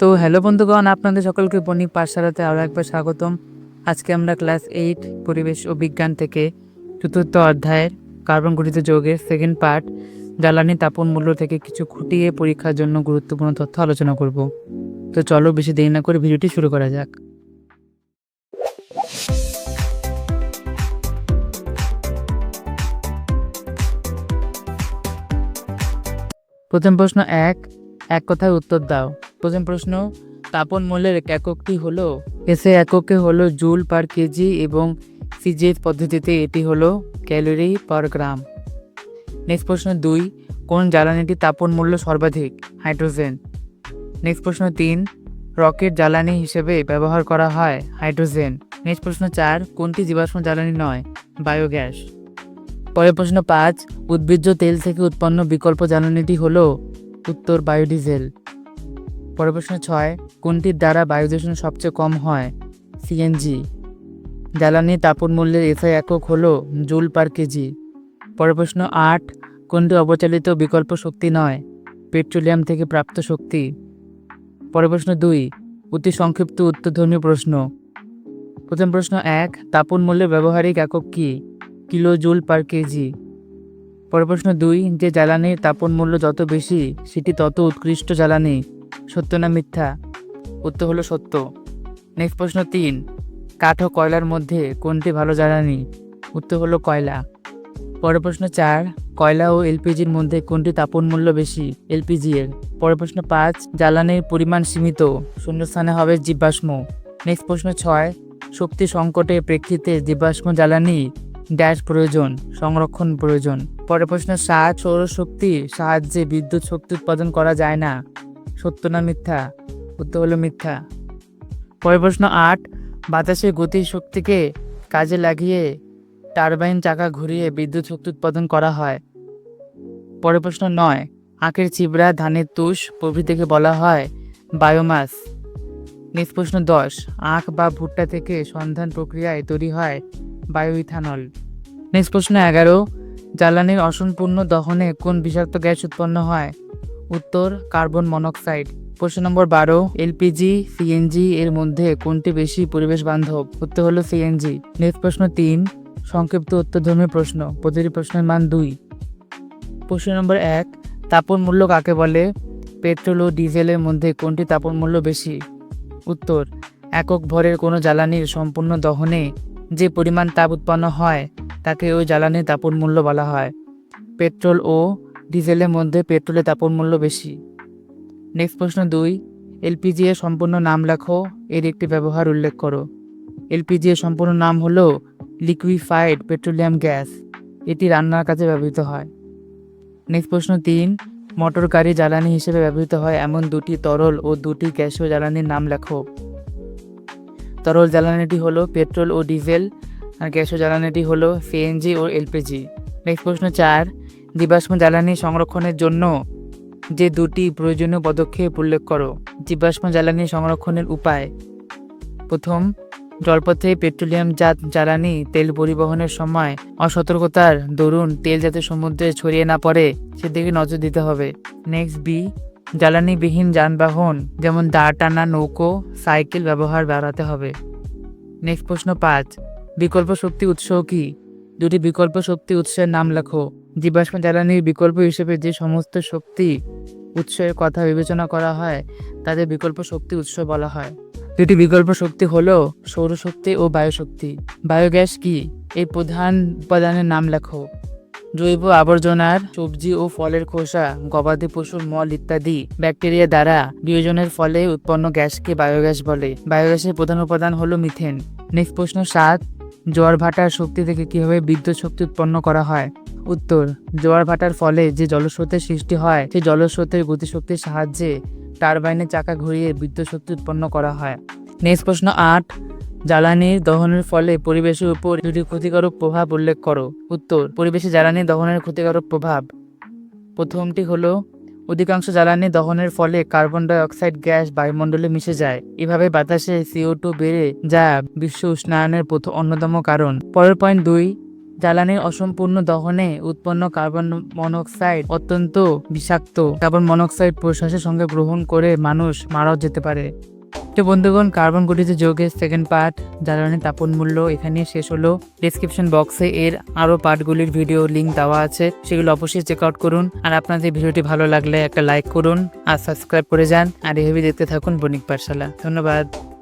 তো হ্যালো বন্ধুগণ, আপনাদের সকলকে বণিক পাঠশালাতে আরও একবার স্বাগতম। আজকে আমরা ক্লাস এইট, পরিবেশ ও বিজ্ঞান থেকে চতুর্থ অধ্যায়ের কার্বন গঠিত যৌগের সেকেন্ড পার্ট জ্বালানি তাপন মূল্য থেকে কিছু খুঁটিয়ে পরীক্ষার জন্য গুরুত্বপূর্ণ তথ্য আলোচনা করব। তো চলো বেশি দেরি না করে ভিডিওটি শুরু করা যাক। প্রথম প্রশ্ন এক এক কথায় উত্তর দাও। প্রথম প্রশ্ন, তাপন মূল্যের এককটি হলো এসে এককে হলো জুল পার কেজি এবং সিজিএস পদ্ধতিতে এটি হলো ক্যালোরি পার গ্রাম। নেক্সট প্রশ্ন দুই, কোন জ্বালানিটি তাপন মূল্য সর্বাধিক? হাইড্রোজেন। নেক্সট প্রশ্ন তিন, রকেট জ্বালানি হিসেবে ব্যবহার করা হয় হাইড্রোজেন। নেক্সট প্রশ্ন চার, কোনটি জীবাশ্ম জ্বালানি নয়? বায়োগ্যাস। পরের প্রশ্ন পাঁচ, উদ্ভিজ্জ তেল থেকে উৎপন্ন বিকল্প জ্বালানিটি হলো উত্তর বায়োডিজেল। পরের প্রশ্ন ছয়, কোনটির দ্বারা বায়ু দূষণ সবচেয়ে কম হয়? সিএনজি জ্বালানি তাপন মূল্যের এসআই একক হলো জুল পার কেজি। পরের প্রশ্ন আট, কোনটি অবচালিত বিকল্প শক্তি নয়? পেট্রোলিয়াম থেকে প্রাপ্ত শক্তি। পরের প্রশ্ন দুই, অতি সংক্ষিপ্ত উত্তরধর্মী প্রশ্ন। প্রথম প্রশ্ন এক, তাপন মূল্যের ব্যবহারিক একক কি? Kilo joule per kg. পরের প্রশ্ন দুই, যে জ্বালানির তাপন মূল্য যত বেশি, সেটি তত উৎকৃষ্ট জ্বালানি। সত্য না মিথ্যা? উত্তর হলো সত্য। নেক্সট প্রশ্ন তিন। কাঠ ও কয়লার মধ্যে কোনটি ভালো জ্বালানি? উত্তর হলো কয়লা। পরের প্রশ্ন চার। কয়লা ও এলপিজির মধ্যে কোনটি তাপন মূল্য বেশি? এলপিজি এর। পরের প্রশ্ন পাঁচ। জ্বালানির পরিমাণ সীমিত। শূন্যস্থানে হবে জীবাশ্ম নেক্সট প্রশ্ন ছয়। শক্তি সংকটের প্রেক্ষিতে জীবাশ্ম জ্বালানি ড্যাশ প্রয়োজন, সংরক্ষণ প্রয়োজন। পরের প্রশ্ন সাত। সৌরশক্তির সাহায্যে বিদ্যুৎ শক্তি উৎপাদন করা যায় না। সত্য না মিথ্যা? উত্তর হলো মিথ্যা। পরের প্রশ্ন আট, বাতাসের গতির শক্তিকে কাজে লাগিয়ে টারবাইন চাকা ঘুরিয়ে বিদ্যুৎ শক্তি উৎপাদন করা হয়। পরের প্রশ্ন নয়, আখের চিবড়া, ধানের তুষ প্রভৃতিকে বলা হয় বায়োমাস। নেক্সট প্রশ্ন দশ, আখ বা ভুট্টা থেকে সন্ধান প্রক্রিয়ায় তৈরি হয় বায়োইথানল। নেক্সট প্রশ্ন এগারো, জ্বালানির অসম্পূর্ণ দহনে কোন বিষাক্ত গ্যাস উৎপন্ন হয়? উত্তর, কার্বন মনোক্সাইড। প্রশ্ন নম্বর বারো, এলপিজি, সিএনজি এর মধ্যে কোনটি বেশি পরিবেশ বান্ধব? উত্তর হলো সিএনজি। নেক্সট প্রশ্ন তিন, সংক্ষিপ্ত উত্তরধর্মী প্রশ্ন। প্রতিটি প্রশ্নের মান দুই। প্রশ্ন নম্বর এক, তাপন মূল্য কাকে বলে? পেট্রোল ও ডিজেলের মধ্যে কোনটি তাপন মূল্য বেশি? উত্তর, একক ভরের কোনো জ্বালানির সম্পূর্ণ দহনে যে পরিমাণ তাপ উৎপন্ন হয়, তাকে ওই জ্বালানির তাপন মূল্য বলা হয়। পেট্রোল ও ডিজেলের মধ্যে পেট্রোলের তাপন মূল্য বেশি। নেক্সট প্রশ্ন দুই, এলপিজি এর সম্পূর্ণ নাম লেখো, এর একটি ব্যবহার উল্লেখ করো। এলপিজি এর সম্পূর্ণ নাম হলো লিকুইফাইড পেট্রোলিয়াম গ্যাস, এটি রান্নার কাজে ব্যবহৃত হয়। নেক্সট প্রশ্ন তিন, মোটর গাড়ি জ্বালানি হিসেবে ব্যবহৃত হয় এমন দুটি তরল ও দুটি গ্যাসীয় জ্বালানির নাম লেখো। তরল জ্বালানিটি হলো পেট্রোল ও ডিজেল, আর গ্যাসীয় জ্বালানিটি হলো সিএনজি ও এলপিজি নেক্সট প্রশ্ন চার জীবাশ্ম জ্বালানি সংরক্ষণের জন্য যে দুটি প্রয়োজনীয় পদক্ষেপ উল্লেখ করো। জীবাশ্ম জ্বালানি সংরক্ষণের উপায়। প্রথম, জলপথে পেট্রোলিয়াম জাত জ্বালানি তেল পরিবহনের সময় অসতর্কতার দরুন তেল যাতে সমুদ্রে ছড়িয়ে না পড়ে, সেদিকে নজর দিতে হবে। নেক্সট বি জ্বালানিবিহীন যানবাহন যেমন দাঁড় টানা, নৌকো, সাইকেল ব্যবহার বাড়াতে হবে। নেক্সট প্রশ্ন পাঁচ, বিকল্প শক্তি উৎস কি? দুটি বিকল্প শক্তি উৎসের নাম লেখো। জীবাশ্ম জ্বালানির বিকল্প হিসেবে যে সমস্ত শক্তি উৎসের কথা বিবেচনা করা হয়, তাদের বিকল্প শক্তি উৎস বলা হয়। দুটি বিকল্প শক্তি হলো সৌরশক্তি ও বায়ুশক্তি। বায়োগ্যাস কি? এই প্রধান উপাদানের নাম লেখো। জৈব আবর্জনার সবজি ও ফলের খোসা, গবাদি পশুর মল ইত্যাদি ব্যাকটেরিয়া দ্বারা বিয়োজনের ফলে উৎপন্ন গ্যাসকে বায়োগ্যাস বলে। বায়োগ্যাসের প্রধান উপাদান হলো মিথেন। নেক্সট প্রশ্ন সাত, জোয়ার ভাটার শক্তি থেকে কীভাবে বিদ্যুৎ শক্তি উৎপন্ন করা হয়? উত্তর, জোয়ার ভাটার ফলে যে জলস্রোতের সৃষ্টি হয়, সেই জলস্রোতের গতিশক্তির সাহায্যে টারবাইনের চাকা ঘুরিয়ে বিদ্যুৎ শক্তি উৎপন্ন করা হয়। নেক্সট প্রশ্ন আট, জ্বালানির দহনের ফলে পরিবেশের উপর দুটি ক্ষতিকারক প্রভাব উল্লেখ করো। উত্তর, পরিবেশে জ্বালানি দহনের ক্ষতিকারক প্রভাব। প্রথমটি হলো, অধিকাংশ জ্বালানি দহনের ফলে কার্বন ডাই অক্সাইড গ্যাস, বায়ুমণ্ডলে মিশে যায়। এভাবে বাতাসে সিও টু বেড়ে যা বিশ্ব উষ্ণায়নের প্রথম অন্যতম কারণ। পরের পয়েন্ট দুই জ্বালানির অসম্পূর্ণ দহনে উৎপন্ন কার্বন মনোক্সাইড অত্যন্ত বিষাক্ত। কার্বন মনোক্সাইড প্রশ্বাসের সঙ্গে গ্রহণ করে মানুষ মারাও যেতে পারে। তো বন্ধুগণ, কার্বন গঠিত যৌগের সেকেন্ড পার্ট জ্বালানির তাপন মূল্য এখানে শেষ হলো। ডিসক্রিপশন বক্সে এর আরও পার্টগুলির ভিডিও লিঙ্ক দেওয়া আছে, সেগুলো অবশ্যই চেক আউট করুন। আর আপনাদের ভিডিওটি ভালো লাগলে একটা লাইক করুন, আর সাবস্ক্রাইব করে যান। আর এভাবে দেখতে থাকুন বণিক পাঠশালা। ধন্যবাদ।